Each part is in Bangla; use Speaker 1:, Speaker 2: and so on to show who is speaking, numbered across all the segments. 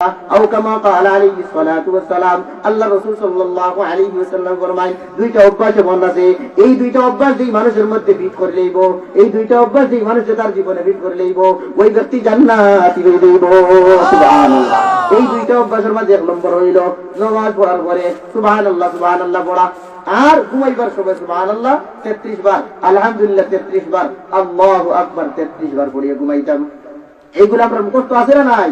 Speaker 1: আও কামা কাল আলাইহি সালাতু ওয়াসসালাম। আল্লাহ রাসূল সাল্লাল্লাহু আলাইহি ওয়াসাল্লাম ফরমায়, দুইটা অভ্যাস বন্ধ আছে, এই দুইটা অভ্যাস যেই মানুষের মধ্যে বিট করে লইব, এই দুইটা অভ্যাস যেই মানুষে তার জীবনে বিট করে লইব, ওই ব্যক্তি জান্নাতি হয়ে যাইব। সুবহানাল্লাহ। এই দুইটা অভ্যাসের মধ্যে এক নম্বর হইল নামাজ পড়ার পরে, সুবহানাল্লাহ সুবহানাল্লাহ পড়া। আর ঘুমাইবার সময় সুবহানাল্লাহ 33 বার, আলহামদুলিল্লাহ তেত্রিশ বার, আল্লাহু আকবার তেত্রিশ বার পড়িয়ে ঘুমাইতাম। এইগুলা মুখস্থ আছে না নাই?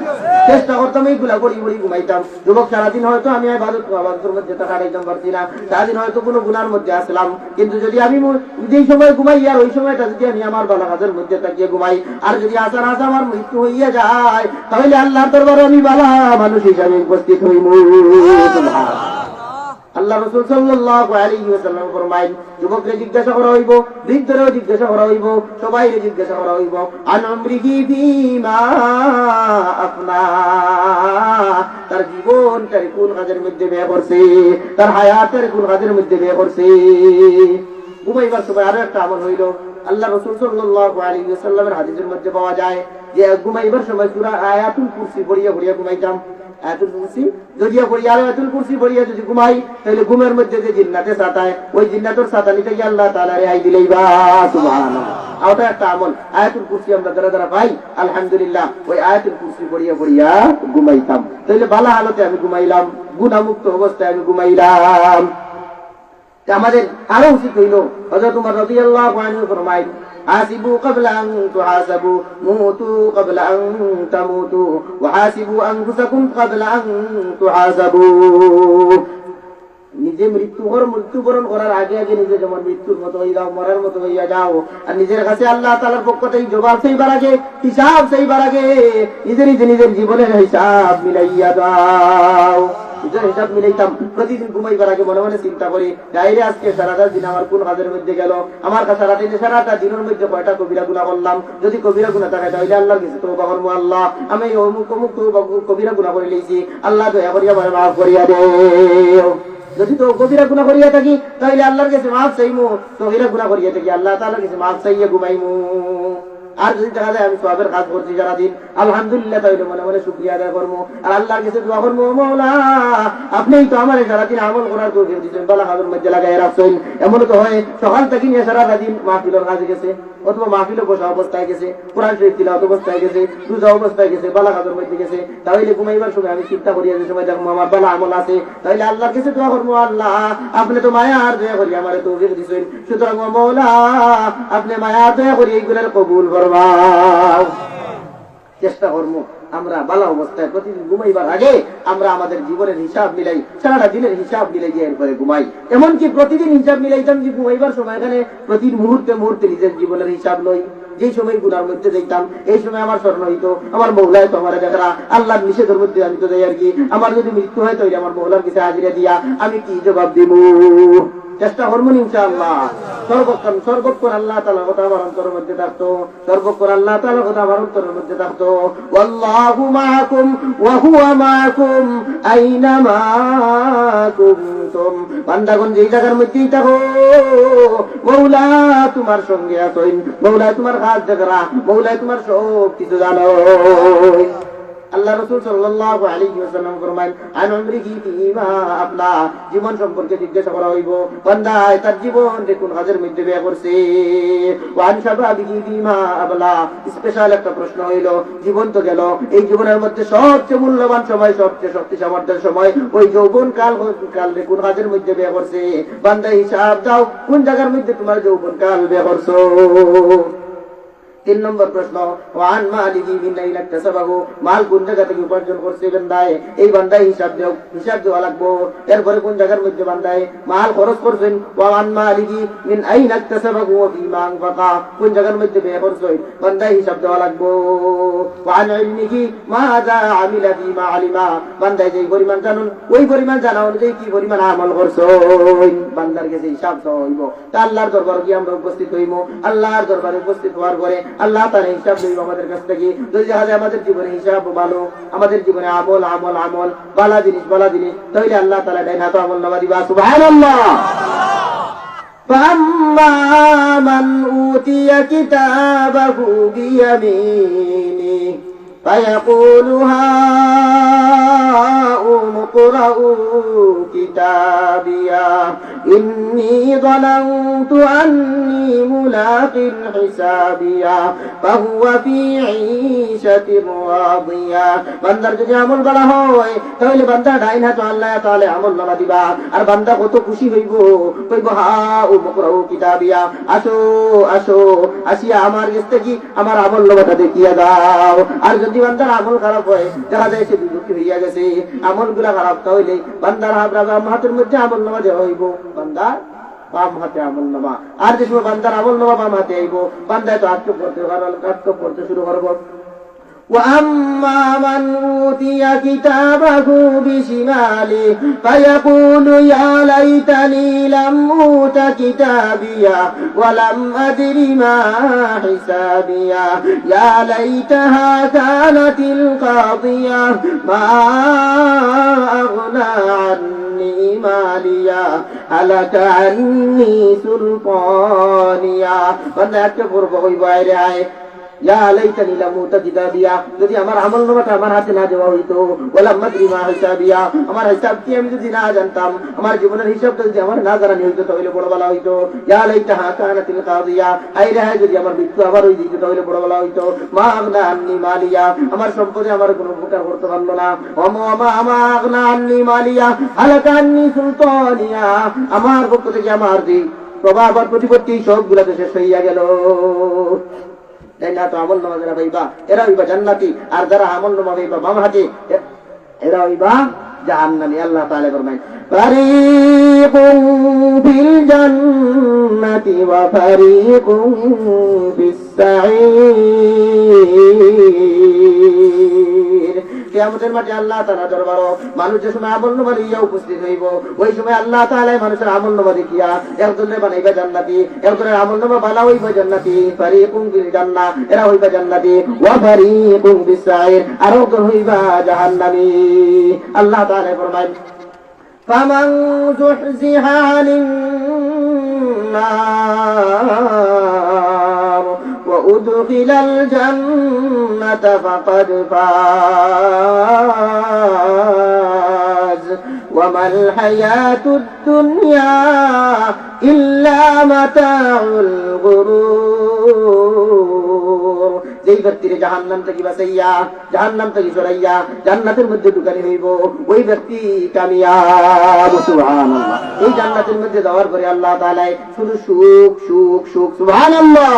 Speaker 1: চেষ্টা করতাম করি করি ঘুমাইতাম। যুবক, সারাদিন হয়তো আমি আবাদতের মধ্যে তা কাটাইতাম পারছি না। সারাদিন হয়তো কোনো গুনার মধ্যে আসলাম। কিন্তু যদি আমি যেই সময় ঘুমাই, আর ওই সময়টা যদি আমি আমার বালা কাজের মধ্যে তাকিয়ে ঘুমাই, আর যদি আসার আসা আমার মৃত্যু হইয়া যায়, তাহলে আল্লাহর দরবারে আমি বালা মানুষ হিসাবে উপস্থিত হইব। আল্লাহ রসুল ওয়াসাল্লাম যুবকরে জিজ্ঞাসা করা হইব, বৃদ্ধরেও জিজ্ঞাসা করা হইব, সবাইরে জিজ্ঞাসা করা হইব, আন ফীমা আফনা তার কোন কাজের মধ্যে ব্যয় করছে, তার হায়াতের কোন কাজের মধ্যে ব্যয় করছে। ঘুমাইবার সময় আরও একটা আমল হইল, আল্লাহ রসুল ওয়াসাল্লামের হাদিসের মধ্যে পাওয়া যায় যে ঘুমাইবার সময় সূরা আয়াতুল কুরসি পড়িয়া পড়িয়া ঘুমাইতাম। যদি ঘুমাই, তাহলে ঘুমের মধ্যে যে ওই আল্লাহ আমরা আলহামদুলিল্লাহ, ওই আয়াতুল কুরসি পড়িয়া পড়িয়া ঘুমাইতাম। তাহলে বালা হালতে আমি ঘুমাইলাম, গুণামুক্ত অবস্থায় আমি ঘুমাইলাম। আমাদের আরও উচিত হইল, হযরত উমর রাদিয়াল্লাহু আনহু حاسبوا قبل أن تحاسبوا موتوا قبل أن تموتوا وحاسبوا أنفسكم قبل أن تحاسبوا নিজে মৃত্যুবরণ মৃত্যুবরণ করার আগে আগে নিজে যেমন মৃত্যুর মতো হয়ে যাও মরার মতো হইয়া যাও আর নিজের কাছে আল্লাহ তালার পক্ষ থেকে জবাব সেইবার আগে হিসাব সেইবার আগে নিজে নিজে নিজের জীবনের হিসাব মিলাইয়া দাও নিজের হিসাব মিলাইতাম, প্রতিদিন ঘুমাইবার আগে মনে মনে চিন্তা করি, ডাইরে আজকে সারাটা দিন আমার কোন কাজের মধ্যে গেল? আমার কাছে দিন সারাটা দিনের মধ্যে কয়টা কবিরা গুণা করলাম? যদি কবিরা গুণা থাকে তাহলে আল্লাহর কাছে তো বাবার আল্লাহ। আমি অমুক অমুক কবিরা গুণা করে লিয়েছি আল্লাহ দয়া করিয়া আমার মাফ করিয়া দে। যদি তো গভীরা গুণা করিয়া থাকি, তাহলে আল্লাহর কাছে মাফ চাইমু। গভীরা গুণা করিয়া থাকি, আল্লাহ তাআলার কাছে মাফ চাইয়া ঘুমাইমু। আর যদি দেখা যায় আমি সবের কাজ করছি সারাদিন। আলহামদুলিল্লাহ, তাহলে মনে মনে শুক্রিয়া আদায় করব। আর আল্লাহর কাছে দোয়া করব, মৌলা, আপনিই তো আমার সারাদিন আমল করার তো দিচ্ছেন বালা হাজর মধ্যে লাগাই রাখছেন। এমন তো হয়, সকাল থেকে নিয়ে সারা দিন মাহফিলের কাজে গেছে, অথবা মাহফিলে বসা অবস্থায় গেছে, কোরআন শরীফ তিলাওয়াত অবস্থায় গেছে, রোজা অবস্থায় গেছে, বালা হাজর মধ্যে গেছে। তাহলে ঘুমাইবার সময় আমি চিন্তা করি যে সময় দেখব, আমার বালা আমল আছে। তাহলে আল্লাহর কাছে দোয়া করব, আল্লাহ, আপনি তো মায়া আর দয়া করি আমার তৌফিক দিছেন। সুতরাং মৌলা, আপনি মায়া আর দয়া করি এইগুলার কবুল চেষ্টা করব আমরা বালা অবস্থায় প্রতিদিন ঘুমাইবার আগে আমরা আমাদের জীবনের হিসাব মিলাই, সারাটা দিনের হিসাব মিলাই যে এরপরে ঘুমাই। এমনকি প্রতিদিন হিসাব মিলাইতাম যে ঘুমাইবার সময় এখানে প্রতি মুহূর্তে মুহূর্তে নিজের জীবনের হিসাব লই। যেই সময় গুনার মধ্যে দেখতাম এই সময় আমার স্মরণ হইতো, আমার মৌলায় তো আমার দেখা আল্লাহর নিষেধের মধ্যে আমি তো দেয় আর কি। আমার যদি মৃত্যু হয় তাহলে আমার মৌলার কাছে হাজিরা দিয়া আমি কি জবাব দিব চেষ্টা করব ইনশাআল্লাহ। সর্বক্ষণ সর্বক্ষণ আল্লাহ তালা কথা অন্তরের মধ্যে থাকতো। সর্বক্ষণ আল্লাহ তালা কথা আমার অন্তরের মধ্যে থাকতো। বান্দাগণ যেই জায়গার মধ্যেই থাকো, মৌলা তোমার সঙ্গে আছেন। মৌলা তোমার হাত দেখরা, মৌলা তোমার সব কিছু জানো। জীবন একটা প্রশ্ন হইল। জীবন তো গেল। এই জীবনের মধ্যে সবচেয়ে মূল্যবান সময়, সবচেয়ে শক্তি সামর্থ্যের সময়, ওই যৌবন কাল কাল কোন কাজের মধ্যে ব্যয় করছে। বান্দা হিসাব দাও, কোন জায়গার মধ্যে তোমার যৌবন কাল ব্যয় করছ? তিন নম্বর প্রশ্ন, ওয়ান মালিকি মিন আইনা ইকতাসাবাহু মাল কোন জায়গা থেকে উপার্জন করছে বান্দায়? এই বান্দায় হিসাব দেও, হিসাব দেওয়া লাগবো। এরপরে কোন জায়গার মধ্যে বান্দায়? মাল খরচ করছেন, ওয়ান মালিকি মিন আইনা ইকতাসাবাহু ওয়া ফিমা আনফাকা কোন জায়গার মধ্যে ব্যয় করছেন, বান্দায় হিসাব দেওয়া লাগবো। ওয়ান ইলমিহি মাযা আমিলা ফিমা আলিমা বান্দায় যেই পরিমাণ জানুন, ওই পরিমাণ জানা অনুযায়ী কি পরিমাণ আমল করছেন? বান্দার কাছে হিসাব দেওয়া হইব। তা আল্লাহর দরবারে গিয়ে আমরা উপস্থিত হইব আল্লাহর দরবারে উপস্থিত হওয়ার পরে আল্লাহ তারা হিসাব লইব আমাদের কাছ থেকে যদি দেখা যায় আমাদের জীবনে হিসাব ভালো আমাদের জীবনে আমল আমল আমল বালা জিনিস বালা জিনিস তাহলে আল্লাহ তালা ডাইন হাত আমল নামা দিবা সুবহানাল্লাহ فأما من أوتي كتابه بيمينه فيقول هاؤم اقرءوا كتابيا إني ظننت أني ملاق حسابيا فهو في عيشة راضية বান্দার যদি আমল করা হয় তাহলে বান্দা ডাইন হাত আল্লাহ তাহলে আমল নামা দিবা আর বান্দা কত খুশি হইব কইব হা ও বকরাও কিতাবিয়া আসো আসো আসিয়া আমার কাছ থেকে আমার আমল নামাটা দেখিয়া দাও আর যদি বান্দার আমল খারাপ হয় দেখা যায় সে বিমুখী হইয়া গেছে আমল গুলা খারাপ তাহলে বান্দার হাবরাম হাতের মধ্যে আমল নামা দেওয়া হইব বান্দার বাম হাতে আমল নামা। আর সময় বান্দার আমল নামা বাম হাতে আইব বান্দায় তো আত্ম করতে আত্ম করতে শুরু করব। وأما من أوتي كتابه بشماله فيقول يا ليتني لم أوت كتابيا ولم أدر ما حسابيا. يا ليتها كانت القاضية ما أغنى عني ماليا. هلك عني سلطانيا. فلنأكبر أكبر بغي আমার সম্পদে আমার কোনো উপকার করতে পারল না। ওম মা আমা আগনা আন্নি মালিয়া। হালাকা আন্নি সুলতানিয়া। আমার পক্ষ থেকে আমার প্রভাব আর প্রতিপত্তি সবগুলাতে শেষ হইয়া গেল। না তো আমল নামা যারা পাইবা, এরা হইবা জান্নাতি, আর যারা আমল নামা পাইবা বাম হাতে এরা হইবা জাহান্নামি। আল্লাহ তাআলা ফরমায় ফারিকুম ফিল জান্নাতি ওয়া ফারিকুম ফিস সাঈর কিয়ামতের মাঠে আল্লাহ তাআলা দরবার মানুষ যে সময় আমল নামা লইয়া উপস্থিত হইব ওই সময় আল্লাহ তাআলা মানুষের আমল নামা দেখিয়া একজনের বানাইবা জান্নাতি একজনের আমল নামা বালা হইবা জান্নাতি ফারিকুম ফিল জান্নাহ এরা হইবা জান্নাতি ওয়া ফারিকুম ফিস সাঈর আর একজন হইবা জাহান্নামী আল্লাহ তাআলা ফরমায় فمن زحزح عن النار وأدخل الجنة فقد فاز وما الحياة الدنيا إلا متاع الغرور যেই ব্যক্তির জাহান্নাম থেকে বাঁচাইয়া, জাহান্নাম থেকে সরাইয়া জান্নাতের মধ্যে ঢুকানি হইব ওই ব্যক্তি কামিয়াব সুবহানাল্লাহ। এই জান্নাতের মধ্যে যাওয়ার পরে আল্লাহ তাআলা শুধু সুখ সুখ সুখ, সুবহানাল্লাহ।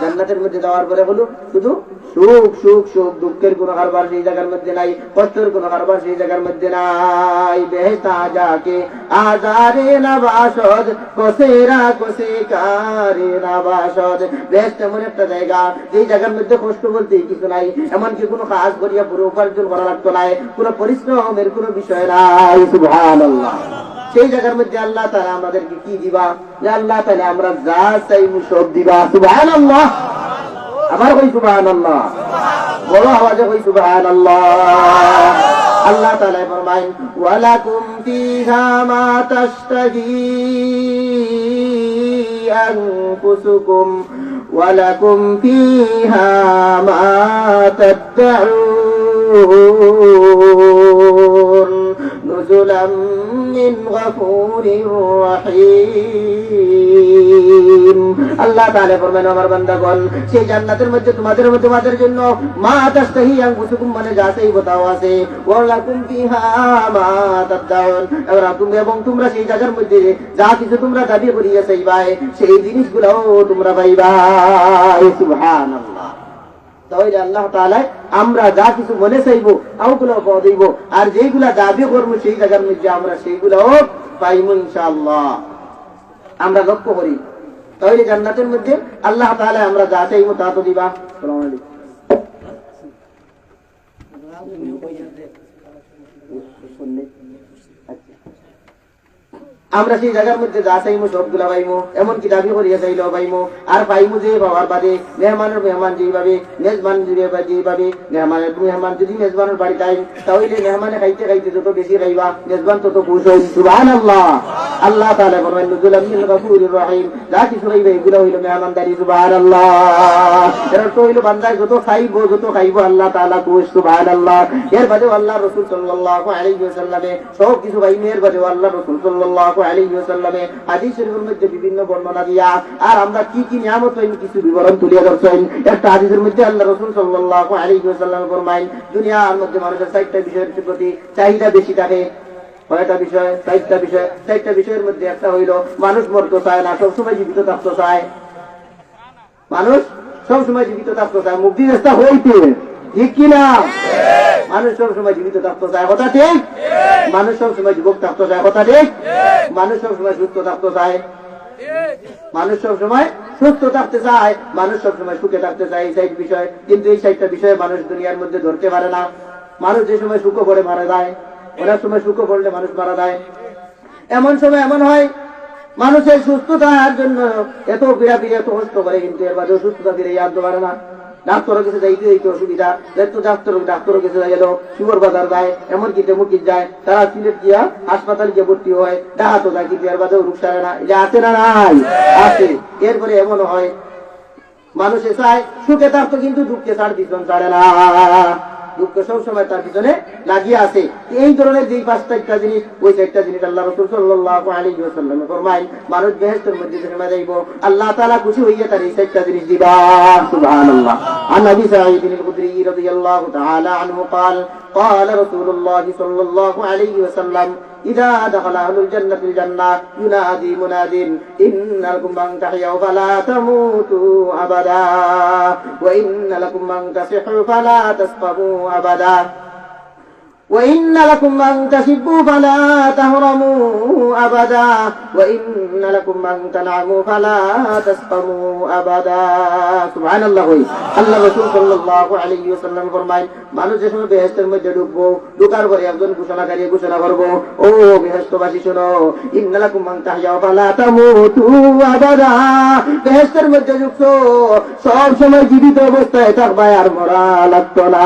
Speaker 1: জান্নাতের মধ্যে যাওয়ার পরে হলো শুধু সুখ সুখ সুখ, দুঃখের কোনো কারবার সেই জায়গার মধ্যে নাই, কষ্টের কোনো কারবার সেই জায়গার মধ্যে নাই। বেহতা যাকে আজারে নবাসদ, কোসেরা কোসে কারে নবাসদ। বেশ এমন একটা জায়গা যেই জায়গার মধ্যে কষ্ট বলতে কিছু নাই। এমনকি কোনো কাজ করিয়া পুরো উপার্জন করা লাগতো নাই। কোনো পরিশ্রমের কোনো বিষয় নাই সেই জায়গার মধ্যে আল্লাহ তাআলা আমাদেরকে কি দিবা? যে আল্লাহ তাআলা আমরা যা চাইমু সব দিবা, সুবহানাল্লাহ। আবার কই সুবহানাল্লাহ? বড় আওয়াজে কই সুবহানাল্লাহ? আল্লাহ তাআলা ফরমায় ওয়ালাকুম ফিহা মা তাশতাহি ولكم فيها ما تدعون نزلا من غفور رحيم আল্লাহ তাআলা ফরমান আমার বান্দাগণ সেই জান্নাতের মধ্যে তোমাদের মধ্যে তোমাদের জন্য মা তাস্তাহি আনফুসুকুম মানে যা চাইবো তাও আছে ওয়ালাকুম ফিহা মা তাদউন এবার তুমি এবং তোমরা সেই জায়গার মধ্যে যা কিছু তোমরা দাবি করিয়া চাইবাই সেই জিনিসগুলোও তোমরা পাইবাই সুবহানাল্লাহ তাহলে আল্লাহ তাআলা আমরা যা কিছু মনে চাইব পাওয়া দিব আর যেইগুলা দাবি করব, সেই জায়গার মধ্যে আমরা সেইগুলাও পাইব ইনশাআল্লাহ। আমরা লক্ষ্য করি। তাহলে জান্নাতের মধ্যে আল্লাহ তাআলা আমরা যা চাইব, তা তো দিবা। আসসালামু আলাইকুম। আমরা সেই জায়গার মধ্যে যা চাইমু, সবগুলা পাইমু, এমনকি দাবি করিয়া চাইলেও পাইমু। আর পাইমু যে বাবার বাদে মেহমানের মেহমান যেইভাবে, মেজবান যেভাবে যেভাবে মেহমানের মেহমান যদি মেজবানের বাড়ি তাই তাহলে মেহমানে খাইতে খাইতে যত বেশি খাইবা, মেজবান তত খুশ সুবহানাল্লাহ। আল্লাহ তাআলা ফরমান নুজুলাম মিন গাফুরির রহিম। যা কিছু হইবে এগুলো হইল মেহমানদারি, সুবহানাল্লাহ। এর তো হইল, বান্দায় যত খাইবো যত খাইবো, আল্লাহ তাআলা কই সুবহানাল্লাহ। এর বাদে আল্লাহ রাসূল সাল্লাল্লাহু আলাইহি ওয়াসাল্লামে সব কিছু ভাই মেয়ের বাদে আল্লাহ রাসূল সাল্লাল্লাহু বিষয়ের চাহিদা বেশি থাকে। বিষয়? চারটা বিষয়। মধ্যে একটা হইল, মানুষ মরতে চায় না, সবসময় জীবিত থাকতে চায়। মানুষ সবসময় জীবিত থাকতে চায় মুক্তি চেষ্টা হইতে। ঠিক কিনা? মানুষ সবসময় জীবিত থাকতে চায় কথা ঠিক? মানুষ সবসময় যুবক থাকতে চায় কথা ঠিক? মানুষ সবসময় সুস্থ থাকতে চায় মানুষ সবসময় সুস্থ থাকতে চায়, মানুষ সবসময় সুখে থাকতে চায়, এই সাইড বিষয়। কিন্তু এই সাইডটা বিষয়ে মানুষ দুনিয়ার মধ্যে ধরতে পারে না। মানুষ যে সময় সুখ পড়ে, মারা যায়। অনেক সময় সুখ পড়লে মানুষ মারা যায়। এমন সময় এমন হয়, মানুষের সুস্থতার জন্য এত পীড়াপিড়ি এত কষ্ট করে কিন্তু এর বাদে সুস্থতা ফিরে আনতে পারে না। ডাক্তারের কাছে যাইতে যাইতে অসুবিধা। যেহেতু ডাক্তার, ডাক্তারের কাছে গেল সুগর বাজার যায়, এমনকি তেমুকির যায়, তারা সিলেট গিয়া হাসপাতাল গিয়ে ভর্তি হয়, ডাহাতো যায়, কিন্তু এর বাদেও রূপ সারে না। এটা আছে না নাই? আছে। এরপরে এমন হয়, মানুষে চায়, সুখে থাকতো কিন্তু দুঃখে ছাড় পিছন ছাড়ে না। দুঃখ সবসময় তার পিছনে লাগিয়ে আছে এই ধরনের যে পাঁচটা একটা জিনিস ওই চারটা জিনিস আল্লাহ রসুল সাল্লাল্লাহু আলাইহি ওয়াসাল্লাম ফরমাইন মানুষ বেহেশতের মধ্যে যেখানে যাইব আল্লাহ তাআলা খুশি হইয়া তার এই চারটা জিনিস দিবা সুবহানাল্লাহ عن ابي سعيد الخدري رضي الله تعالى عنه قال قال رسول الله صلى الله عليه وسلم إذا دخل أهل الجنة الجنة ينادي مناد إن لكم من تحيوا فلا تموتوا أبدا وإن لكم من تصحوا فلا تسقموا أبدا وإن لكم من تسبوا فلا تهرموا أبدا وإن لكم من تنعموا فلا تسقموا أبدا سبحان الله আল্লাহ রসুল সাল্লাল্লাহু আলাইহি ওয়াসাল্লাম ফরমায় মানুষ যে সময় বেহেশতের মধ্যে ঢুকবো ঢুকার পরে একজন ঘোষণাকারী ঘোষণা করবো ও বেহেশতবাসী শোনো ইন্নালাকুম মান তাহইয়া ফালা তামুতু আবাদা বেহেশতের মধ্যে ঢুকছো সব সময় জীবিত অবস্থায় থাকবা আর মরা লাগতো না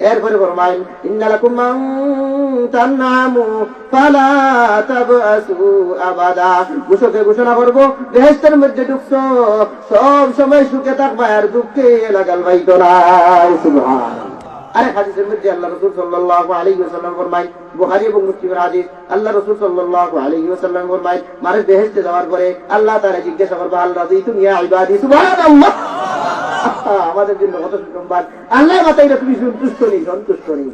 Speaker 1: এরপরে ফরমাইন ইন্নালাকুম মান তান্নামু ফালা তাবাসু আবাদা। ঘোষকে ঘোষণা করব, বেহেশতের মধ্যে ঢুকছো, সব সময় সুখে থাকবা, আর দুঃখে লাগাল ভাইতো না। সুবহান আরে হাদিসের মধ্যে আল্লাহ রসুল সাল্লাহ আলী ওয়াসাল্লাম ফরমাই বুহারি এবং মুসলিমের হাদিস, আল্লাহ রসুল সাল্লাহ আলী ওয়াসাল্লাম ফরমাই মানুষ বেহেস্তে যাওয়ার পরে আল্লাহ তারা জিজ্ঞাসা করব আল্লাহ তুমি ইয়া ইবাদি, সুবহানাল্লাহ? আমাদের জন্য কত সুসংবাদ। আল্লাহ মাথায় তুমি সন্তুষ্ট নেই সন্তুষ্ট নেই।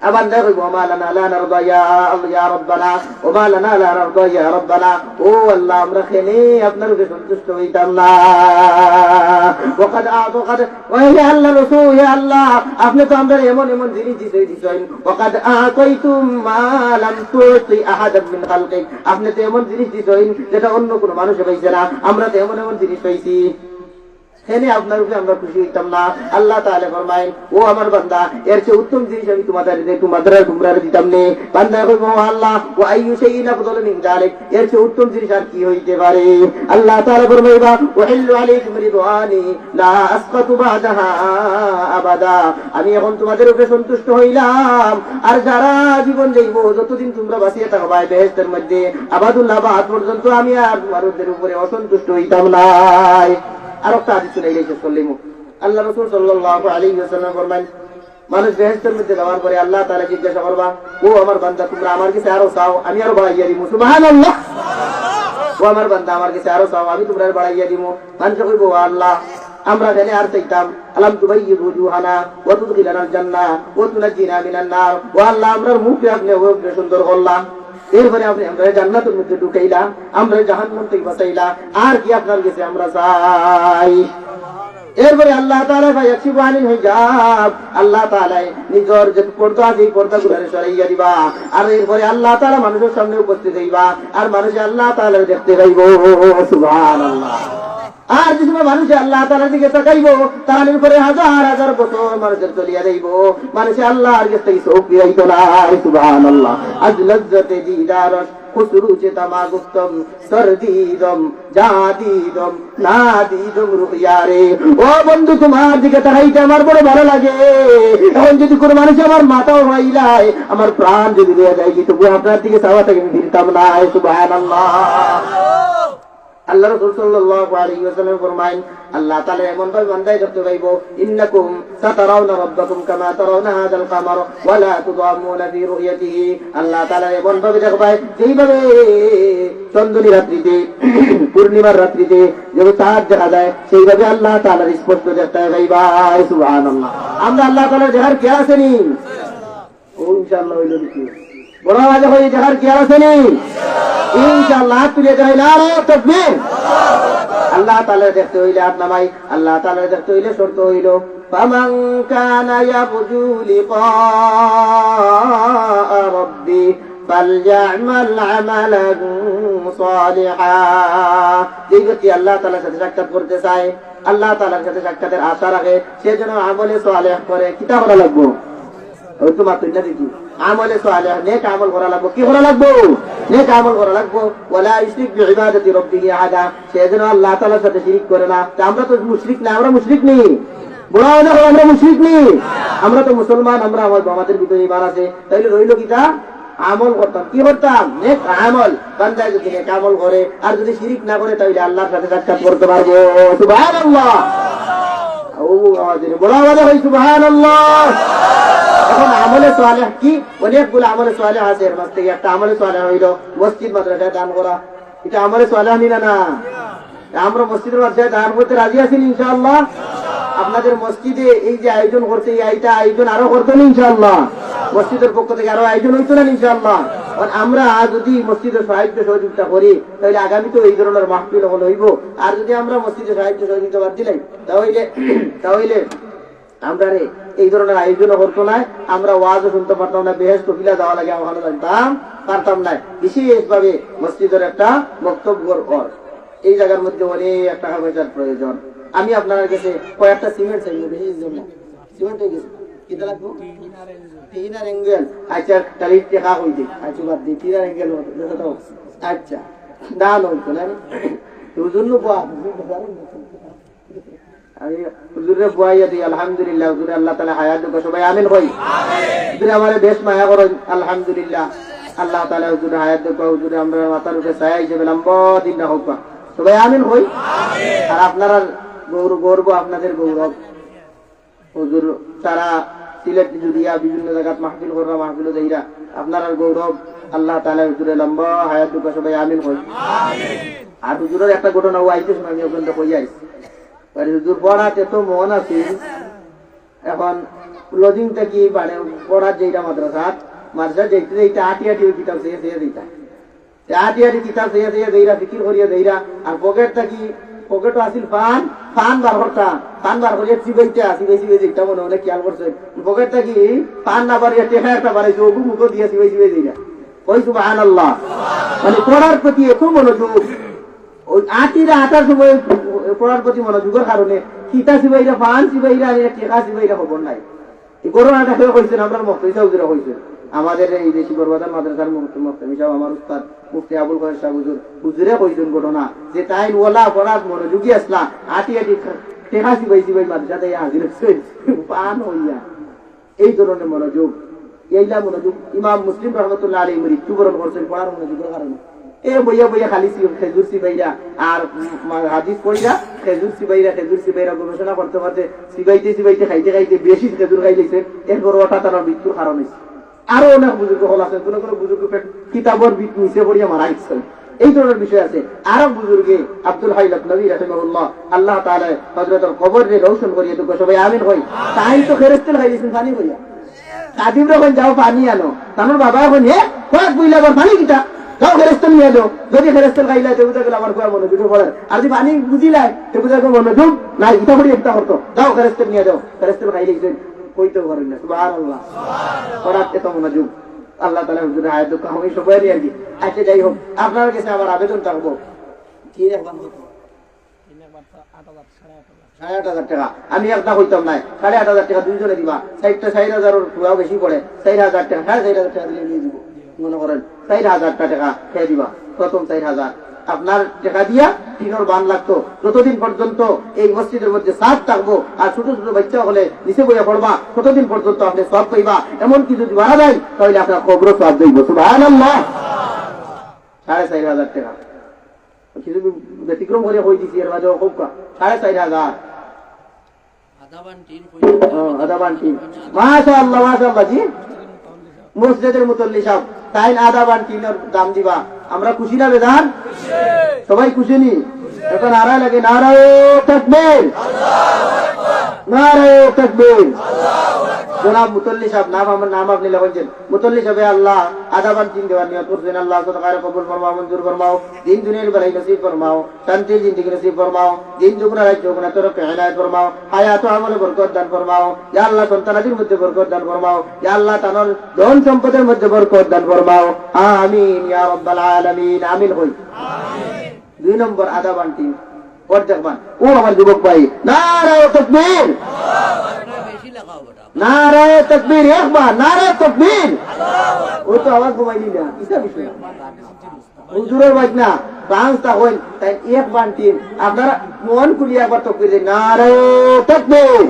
Speaker 1: আবার ওমা লানা লা নারদা ইয়া ইয়া রাব্বানা ওমা লানা লা নারদা ইয়া রাব্বানা ও আল্লাহ আমরা আপনার সন্তুষ্ট হইতাম না আল্লাহ রাসূল আল্লাহ আপনি তো আমরা এমন এমন জিনিস দিতে দিছেন ওকাদ আতাইতুম মা লাম তুতি আহাদাম মিন খালকিক আপনি তো এমন জিনিস দিছেন যেটা অন্য কোনো মানুষে পাইছে না আমরা তো এমন এমন জিনিস পাইছি হেনে আপনার উপরে আমরা খুশি হইতাম না। আল্লাহ তাহলে ফরমাইন ও আমার বান্দা, এর চেয়ে উত্তম জিনিস আমি তোমাদের তোমাদের তোমরা দিতাম নে। বান্দা কইব, ও আল্লাহ, ও আইয়ু শাইইন আফদালু মিন যালিক, এর চেয়ে উত্তম জিনিস আর কি হইতে পারে? আল্লাহ তাআলা ফরমাইবা ওয়াহিল্লু আলাইকুম রিদওয়ানি, লা আসকাতু বাদাহা আবাদা। আমি এখন তোমাদের উপরে সন্তুষ্ট হইলাম। আর যারা জীবন যাইব, যতদিন তোমরা বাঁচিয়ে এই বেহেশতের মধ্যে, আবাদুল্লাহ বাদ পর্যন্ত আমি আর তোমাদের উপরে অসন্তুষ্ট হইতাম নাই। ও আমার বান্দা আমার কাছে আরও চাও, আমি ও তোমরা বাড়াইয়া দিমু। মানুষ আমরা জানি আর চাইতাম, আলাম তুবাইয়িদ ওয়াজুহানা ওয়া তুদখিলানাল জান্নাহ ওয়া তুনাজ্জিনা মিনান নার। ও আল্লাহ আমরার মুখ ওকে সুন্দর করলাম। এরপরে আপনি, আমরা জান্নাতের মধ্যে ঢুকাইলাম, আমরা জাহান্নাম থেকে বাঁচাইলা আর কি আপনার কাছে আমরা চাই? এরপরে আল্লাহ তাআলা ভাই ইয়াকশিফু আনিল হিজাব আল্লাহ তাআলা নিজের যে পর্দা আছে এই পর্দা গুলারে সরাইয়া দিবা, আর এরপরে আল্লাহ তাআলা মানুষের সামনে উপস্থিত হইবা, আর মানুষে আল্লাহ তাআলা দেখতে পাইব, সুবহানাল্লাহ। আর যে সময় মানুষ আল্লাহ তালার দিকে তাকাইব তার উপরে হাজার হাজার বছর মানুষের চলিয়া যাইব। মানুষে আল্লাহর কাছ থেকে চোখ না সুবহান আল্লাহ আজ লজ্জতে দিদারস সরদিদম রুহিয়ারে ও বন্ধু তোমার দিকে তাকাইতে আমার বড় ভালো লাগে এখন যদি কোনো মানুষ আমার মাথাও হইলায় আমার প্রাণ যদি দেওয়া যায় তবু আপনার দিকে চাওয়া থেকে ফিরতাম না সুবহান আল্লাহ রাসূল সাল্লাল্লাহু আলাইহি ওয়াসাল্লাম আল্লাহ তাআলা এমন ভাবে বান্দায় দেখতে পাইব ইন্নাকুম সাতারাউনা রাব্বাকুম কামা তারাউনা হাদাল কামার ওয়া লা তুদামুনা ফি রুয়াতিহি আল্লাহ তাআলা এমন ভাবে দেখবাই যেইভাবে চন্দ্রনী রাত্রিতে পূর্ণিমার রাত্রিতে যেভাবে চাঁদ দেখা যায় সেইভাবে আল্লাহ তাআলার স্পষ্ট দেখতে পাইবা সুবহানাল্লাহ। আমরা আল্লাহ তাআলার দেখার কে আসেনি ও ইনশাআল্লাহ। হইল দেখি বড় আওয়াজে হয়ে দেখার কে আসেনি ইনশাআল্লাহ হাত তুলে দেয় না রে তকবীর আল্লাহ তাআলা দেখতে হইলে হাত নামাই আল্লাহ তাআলা দেখতে হইলে শর্ত হইল فمن كان يرجو لقاء ربه فليعمل عملا صالحا যে ব্যক্তি আল্লাহ তাআলার সাথে সাক্ষাৎ করতে চায় আল্লাহ তাআলার সাথে সাক্ষাতের আশা রাখে সে যেন আমলে সালেহ করে কিতা করা লাগবো ওই তো মাত্র না দেখি আমলে সালেহ নেক আমল করা লাগবো। কি করা লাগবো? নেক আমল করা লাগবো। ওয়ালা ইশরিক বিইবাদাতি রাব্বিহি আহাদা। সে যেন আল্লাহ তাআলার সাথে শিরিক করে না। তা আমরা তো মুশরিক না, আমরা মুশরিক নেই বড় দেখো আমরা মুশরিক নেই আমরা তো মুসলমান, আমরা আমাদের ভিতরে ইমান আছে। তাইলে রইল কিটা আমল করতাম। কি করতাম? নেক আমল। বান্দায় যদি নেক আমল করে, আর যদি শিরিক না করে তাহলে আল্লাহর সাথে সাক্ষাৎ করতে পারব। সুবহানাল্লাহ। ও আমাদের বড় আওয়াজে হয় সুবহানাল্লাহ। এখন আমলে সোয়ালেহ কি? অনেকগুলো আমলে সোয়ালেহ আছে এর মাঝ থেকে। একটা আমলে সোয়ালেহ হইল মসজিদ মাদ্রাসায় দান করা। এটা আমলে সোয়ালেহ নিনা না না? আমরা মসজিদের মাদ্রাসায় দান করতে রাজি আছি ইনশাআল্লাহ? আপনাদের মসজিদে এই যে আয়োজন করছে এই এইটা আয়োজন আরও করতেন ইনশাআল্লাহ? মসজিদের পক্ষ থেকে আরও আয়োজন হইতো না ইনশাআল্লাহ? আমরা যদি মসজিদের সাহায্য সহযোগিতা করি, তাহলে আগামী তো এই ধরনের মাহফিল হল হইব। আর যদি আমরা মসজিদের সাহায্য সহযোগিতা বাদ দিলাই, তাহলে তাহলে আমরা রে, এই ধরনের আয়োজন করতো না। আমরা ওয়াজও শুনতে পারতাম না বেহেস কপিলা যাওয়া লাগে ওখানে জানতাম, পারতাম না। বিশেষ ভাবে মসজিদের একটা বক্তব্য কর এই জায়গার মধ্যে অনেক টাকা পয়সার প্রয়োজন। আমি আপনার কাছে কয়েকটা সিমেন্ট চাইব বেশি জন্য সিমেন্ট হয়ে গেছে। আচ্ছা তাহলে টেকা আচ্ছা আচ্ছা না? নো আমি হুজুরে বুয়াইয়া দিই আলহামদুলিল্লাহ। হুজুরে আল্লাহ তাআলা হায়াত সবাই আমিন কই? হুজুরে আমারে বেশ মায়া করেন আলহামদুলিল্লাহ। আল্লাহ তাআলা হুজুরে হায়াত হুজুরে আমরা মাথার উপরে ছায়া হিসেবে লম্বা দিন না হোক সবাই আমিন কই? আর আপনারা গৌরব গর্ব আপনাদের গৌরব। হুজুর সারা সিলেট জুড়িয়া বিভিন্ন জায়গাত মাহফিল করা মাহফিল যাইরা। আপনার গৌরব আল্লাহ তাআলা হুজুরে লম্বা হায়াত সবাই আমিন কই? আর হুজুরের একটা ঘটনা ও আইতে শোনা আমি ওখানে কই আইছি। আর হুজুর পড়াতে তো মন আছে এখন লজিং থেকে মানে পড়ার যেটা মাদ্রাসা মাদ্রাসা যেতে যেতে আটি আটি কিতাব চেয়ে চেয়ে দিতা আটি আটি কিতাব চেয়ে চেয়ে দেইরা ফিকির করিয়া দেইরা আর পকেট থাকি পকেটও আছিল পান পান বার করতা পান বার করিয়া চিবাইতে চিবাই চিবাই যেটা মনে হলে খেয়াল করছে পকেট থাকি পান না বাড়িয়া টেকা একটা বাড়াইছে ওগু মুখো দিয়া চিবাই চিবাই দেইরা ওই সুবাহ আল্লাহ মানে পড়ার প্রতি এত মনোযোগ ওই আটিরা আটার সময় পড়ার প্রতি মনোযোগের কারণে কিতা সিবাইরা ফান সিবাইরা আর টেকা সিবাইরা খবর নাই। করোনাটা হয়ে কইছেন আমরা মক্তই সাউদিরা কইছেন আমাদের এই দেশি বরবাদার মাদ্রাসার মুফতি মুফতি সাহেব আমার উস্তাদ মুফতি আবুল কাদের সাহেব হুজুর হুজুরে কইছেন ঘটনা, যে তাই ওলা পড়ার মনোযোগী আসলা আটি আটি টেকা সিবাই সিবাই মাদ্রাসাতে হাজির হচ্ছে পান হইয়া এই ধরনের মনোযোগ। এইলা মনোযোগ ইমাম মুসলিম রহমতুল্লাহ আলী মৃত্যুবরণ করছেন পড়ার মনোযোগের কারণে এ বইয়া বইয়া খালি খেজুর সিবাইরা আর হাদিস পড়িয়া খেজুর সিবাইরা খেজুর সিবাইরা গবেষণা করতে করতে সিবাইতে সিবাইতে খাইতে খাইতে বেশি খেজুর খাই লাইছে এরপর ওটা তার মৃত্যুর কারণ হয়েছে আরও অনেক বুজুর্গ হল আছে, কোনো কোনো বুজুর্গ কিতাবর নিচে পড়িয়া মারা গেছে এই ধরনের বিষয় আছে। আরও বুজুর্গে আব্দুল হাই নবী রাহিমাহুল্লাহ আল্লাহ তাআলা হযরতের কবরে রৌশন করিয়ে দুঃখ সবাই আমিন হই তাই তো ফেরেশতা খাইছেন পানি করিয়া কাদিম যাও পানি আনো। তানোর বাবা এখন হে, কয়েক বইলা পানি কিটা যাও ফেরেস্তান নিয়ে যাও যদি ফেরেস্তান খাইলাই তো বুঝা গেল আমার কোয়া মনোযোগ পড়ে আর যদি পানি বুঝিলাই তো বুঝা গেল মনোযোগ নাই ইটা করি একটা করতো। যাও ফেরেস্তান নিয়ে যাও। ফেরেস্তান খাইলে কইতেও পারেন না সুবহানাল্লাহ। পড়ার এত মনোযোগ আল্লাহ তালা হুজুর আয়াত আমি সবাই আর কি আচ্ছা যাই হোক আপনার কাছে আমার আবেদন থাকব কি রাখলাম সাড়ে আট হাজার। টাকা। আমি একটা কইতাম নাই সাড়ে আট হাজার টাকা দুইজনে দিবা। চার হাজারের পুরাও বেশি পড়ে চার হাজার টাকা সাড়ে চার হাজার টাকা দিলে নিয়ে দিব মনে করেন চার হাজারটা টাকা খেয়ে দিবা। প্রথম চার হাজার। আপনার টাকা দিয়া টিনের বান লাগতো। যতদিন পর্যন্ত এই মসজিদের মধ্যে সাত থাকব আর ছোট ছোট বাচ্চা হলে নিচে বইয়া পড়বা ততদিন পর্যন্ত আপনি সব পাইবা। এমন কি যদি মারা যায় তাহলে আপনার খবরও সব দইব। সুবহানাল্লাহ। সাড়ে চার হাজার টাকা। কিছু ব্যতিক্রম করে হয়ে দিছি এর মাঝে খুব সাড়ে চার হাজার। আদা বান্টি মাশা আল্লাহ জি। মসজিদের মুতল্লি সব তাই না আদাবার বান্টিনের দাম দিবা। আমরা খুশি না বেদান? সবাই খুশি নি? এখন নারায় লাগে নারায় থাকবে নারায় তকবীর জনাব মুতল্লি সাহেব নাম আমার নাম আপনি লেখেন মুতল্লি সাহেব আল্লাহ আদা বান্টিন দেওয়ার নিয়ত করছেন। আল্লাহ সদকারে কবুল ফরমাও মঞ্জুর ফরমাও। দিন দুনিয়ার বেলায় নসিব ফরমাও। শান্তির জিন্দিগি নসিব ফরমাও। দিন যুগনা রাজ্য যুগনা তরফ হেনায়ত ফরমাও। হায়াত আমলে বরকত দান ফরমাও। ইয়া আল্লাহ সন্তানাদির মধ্যে বরকত দান ফরমাও। ইয়া আল্লাহ তানর ধন সম্পদের মধ্যে বরকত দান ফরমাও। আমিন ইয়া রাব্বাল আলামিন। আমিন হই। দুই নম্বর আদা বান্টি অর্ধেক বান। ও আমার যুবক ভাই? নারায় তকবীর। নারায় তকবীর একবার নারায় তকবীর। ও তো আওয়াজ ঘুমাইলি না কিসা বিষয় হুজুরের বাজনা তা হইল তাই এক বান্টিন আপনারা মন খুলিয়ে একবার তকবীর নারায় তকবীর।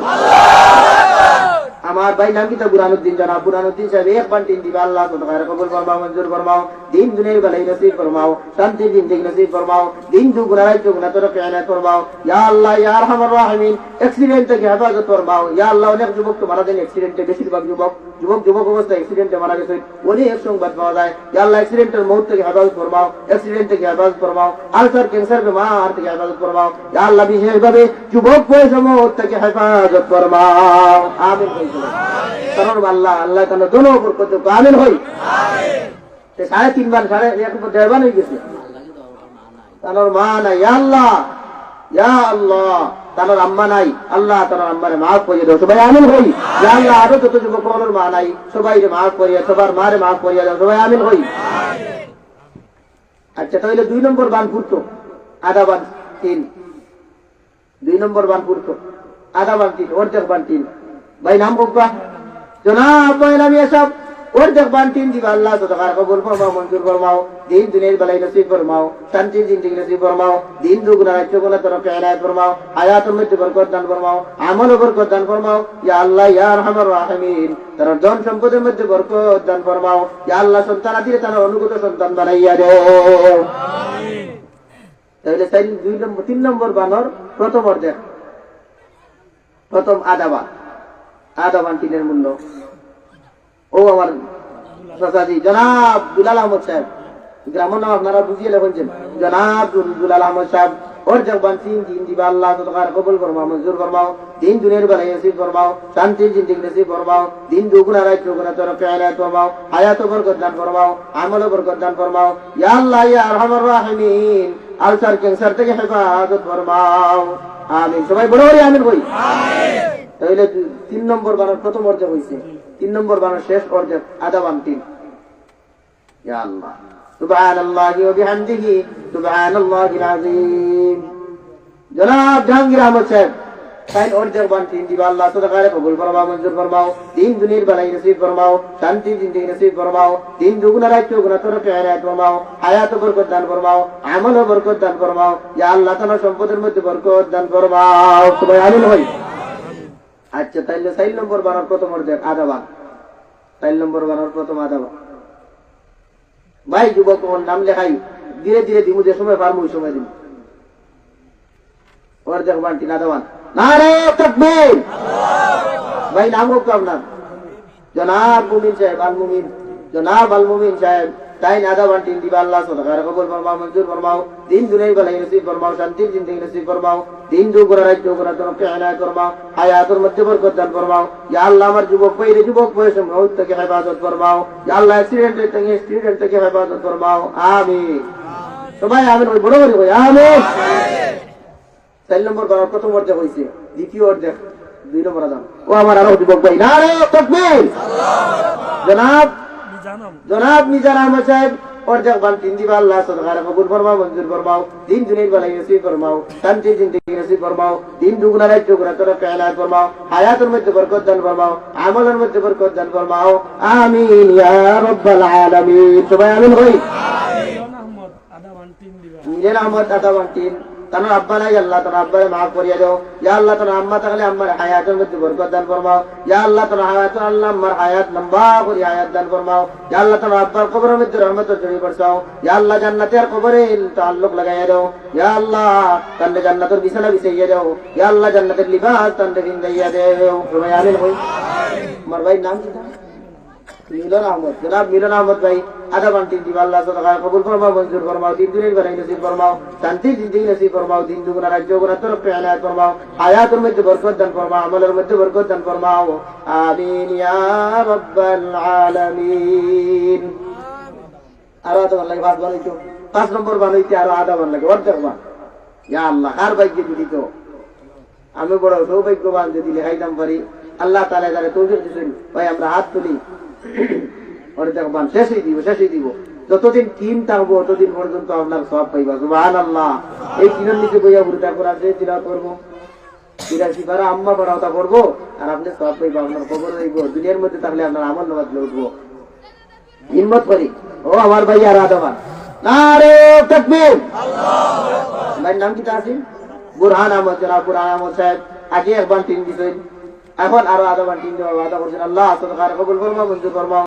Speaker 1: আমার ভাই নাম কি বুরানুদ্দিন জানা বুরানুদ্দিন সাহেব, এক পান তিন দিবা আল্লাহ তো খায়ের কবুল ফরমাও, মঞ্জুর ফরমাও, দিন দুনিয়ার বেলাই নসিব ফরমাও, শান্তি দিন থেকে নসিব ফরমাও, দিন দু গুনারাই তো গুনা তোর কেনা ফরমাও, ইয়া আল্লাহ, ইয়া আরহামার রাহিমিন অ্যাক্সিডেন্ট থেকে হেফাজত ফরমাও, ইয়া আল্লাহ অনেক যুবক তো মারা দেন অ্যাক্সিডেন্টে বেশিরভাগ যুবক। যুবক যুবক অবস্থায় অ্যাক্সিডেন্টে মারা গেছে। অনেক সংবাদ পাওয়া যায়। ইয়া আল্লাহ অ্যাক্সিডেন্টের মুহূর্ত থেকে হেফাজত ফরমাও অ্যাক্সিডেন্ট থেকে হেফাজত ফরমাও আলসার ক্যান্সার বেমার থেকে হেফাজত ফরমাও। ইয়া আল্লাহ বিশেষভাবে যুবক বয়স মুহূর্ত থেকে হেফাজত ফরমাও। আমিন কারণ আল্লাহ আল্লাহ কেন দোনো উপর করতে আমিন হই। সাড়ে তিন বার, সাড়ে এক হয়ে গেছে। তানোর মা নাই। ইয়া আল্লাহ ইয়া আল্লাহ। তানোর আম্মা নাই। আল্লাহ তানোর আম্মারে মাফ করিয়ে দাও। সবাই আমিন হই। ইয়া আল্লাহ, আরও যত যুবক মা নাই, সবাই রে মাফ করিয়া, সবার মারে মাফ করিয়া দাও। সবাই আমিন হই। আচ্ছা তাহলে দুই নম্বর বান ফুটতো আধা বান তিন। দুই নম্বর বান ফুটতো আধা বান তিন, অর্ধেক বান তিন। ভাই, নাম কোকা জনাব, ভাই, নাম এসব অর্ধেক বান তিন দিবা আল্লাহ তো টাকার কবুল ফরমাও মঞ্জুর ফরমাও দিন দুনিয়ার বেলায় নসিব ফরমাও শান্তির জিন্দিগি নসিব ফরমাও দিন দুগুনা রাজ্য গুনা তরফ এনায়ত ফরমাও হায়াতের মধ্যে বরকত দান ফরমাও আমল বরকত দান ফরমাও ইয়া আল্লাহ ইয়া রহমান রাহিমিন। তার জন সম্পদের মধ্যে বরকত দান ফরমাও ইয়া আল্লাহ সন্তান আদিরে তার অনুগত সন্তান বানাইয়া দে তাহলে তাই দুই নম্বর তিন নম্বর বানর প্রথম অর্ধেক প্রথম আদাবা আদাবান টিনের মূল্য। ও আমার চাচাজি জনাব দুলাল আহমদ সাহেব। গ্রামের নাম আপনারা বুঝিয়ে লেখেন জনাব দুল- দুলাল আহমদ সাহেব ওর জগবান তিন দিন দিবা আল্লাহ তোমার কবুল ফরমাও মঞ্জুর ফরমাও দিন দুনিয়ার বেলায় নসিব ফরমাও শান্তির জিন্দিগি নসিব ফরমাও দিন দুগুনা রাত চৌগুনা তোর পেয়ালাত ফরমাও হায়াত বরকত দান ফরমাও আমল বরকত দান ফরমাও ইয়া আল্লাহ ইয়া আরহামার রাহিমিন আলসার ক্যান্সার থেকে হেফাজত ফরমাও। আমিন। সবাই বড় বড় আমিন বই তাহলে তিন নম্বর বানার প্রথম অর্ধেক হয়েছে তিন নম্বর বানার শেষ অর্ধেক আধা বান তিন ইয়া আল্লাহ سبحان الله وبحمده سبحان الله العظيم জনাব জাহাঙ্গীর আহমদ সাহেব তাই অর্ধেক বান তিন দিবা আল্লাহ তো দেখারে কবুল ফরমাও মঞ্জুর ফরমাও দিন দুনিয়ার বেলায় নসিব ফরমাও শান্তি জিন্দিগি নসিব ফরমাও দিন দুগুনা রাত চৌগুনা তোর পেয়ারাত ফরমাও হায়াত বরকত দান ফরমাও আমল বরকত দান ফরমাও ইয়া আল্লাহ তোমার সম্পদের মধ্যে বরকত দান ফরমাও সবাই আমিন হই আচ্ছা তাইলে চার নম্বর বানার প্রথম অর্ধেক আধা বান চার নম্বর বানার প্রথম আধা ভাই, যুবক ওর নাম লেখাই। ধীরে ধীরে দিমু, যে সময় পারব, ওই সময় দিমু। অর্ধেক বান তিন না ভাই, নাম হোক তো আপনার। জনাব মুমিন সাহেব আল মুমিন জনাব সাহেব তাই আধা বান তিন দিবা আল্লাহ, সদকার কবুল ফরমাও, মঞ্জুর ফরমাও। দিন দুনিয়ার বেলায় নসিব ফরমাও, শান্তির জিন্দিগি নসিব ফরমাও। দিন দুগুরা রাত দুগুরা তোমাকে এনায়ত ফরমাও, হায়াতের মধ্যে বরকত দান ফরমাও। ইয়া আল্লাহ, আমার যুবক ভাইরে যুবক বয়সে মৌত থেকে হেফাজত ফরমাও। ইয়া আল্লাহ অ্যাক্সিডেন্ট থেকে অ্যাক্সিডেন্ট থেকে হেফাজত ফরমাও। আমিন। সবাই আমিন ওই বড় বড় কই, আমিন। চার নম্বর করার প্রথম অর্ধেক হয়েছে দ্বিতীয় অর্ধেক, দুই নম্বর আদাম ও আমার আরও যুবক ভাই না রে তকবীর। জনাব জনাব। মিজান আহমদ সাহেব অর্ধেক বান তিন দিবা আল্লাহ সদকার কবুল ফরমাও মঞ্জুর ফরমাও দিন দুনির বেলায় নসিব ফরমাও শান্তি জিন্দগি নসিব ফরমাও দিন দুগুনা রাত দুগুনা তোর কায়নাত ফরমাও হায়াতের মধ্যে বরকত দান ফরমাও আমলের মধ্যে বরকত দান ফরমাও আমিন ইয়া রাব্বাল আলামিন সবাই আমিন হই
Speaker 2: আহমদ আদা তিন দিবা।
Speaker 1: নিজের আহমদ আদা বান্টিন তানোর আব্বা নাই, আল্লাহ তোর আব্বারে মাফ করিয়া দাও। ইয়া আল্লাহ তোর আম্মা থাকলে আম্মার হায়াতের মধ্যে বরকত দান ফরমাও। ইয়া আল্লাহ তোর হায়াত আল্লাহ আম্মার হায়াত লম্বা করি হায়াত দান ফরমাও। ইয়া আল্লাহ তোর আব্বার কবরের মধ্যে রহমত জড়িয়ে পড়ছাও। ইয়া আল্লাহ জান্নাতের কবরে তাল্লুক লাগাইয়া দাও। ইয়া আল্লাহ তান্ডে জান্নাতের বিছানা বিছাইয়া দাও। ইয়া আল্লাহ জান্নাতের লিবাস তান্ডে বিন্দাইয়া দেও। হই। আমার ভাই নাম কি? আমি বড় সৌভাগ্যবান যদি লেখাইতাম পারি। আল্লাহ তালা যারা তৌফিক দিচ্ছেন ভাই, আমরা হাত তুলি। ওরে দেখবান শেষই দিব শেষই দিব। যতদিন টিম থাকব ততদিন পর্যন্ত আপনার সব পাইবা। সুবাহ আল্লাহ এই টিনের নিচে বইয়া ঘুরতে করে আছে তিরা করব। আপনার খবর রইব দুনিয়ার মধ্যে থাকলে আপনার উঠবো হিম্মত করি। ও আমার ভাই আর আদমান না রে তকবীর নাম কি আছে বুরহান আহমদ জনাব বুরহান আহমদ সাহেব। আগে একবার টিম দিতেন এখন আরও আধা দেওয়া আদা করছেন। আল্লাহ কবুল ফরমা মঞ্জুর ফরমাও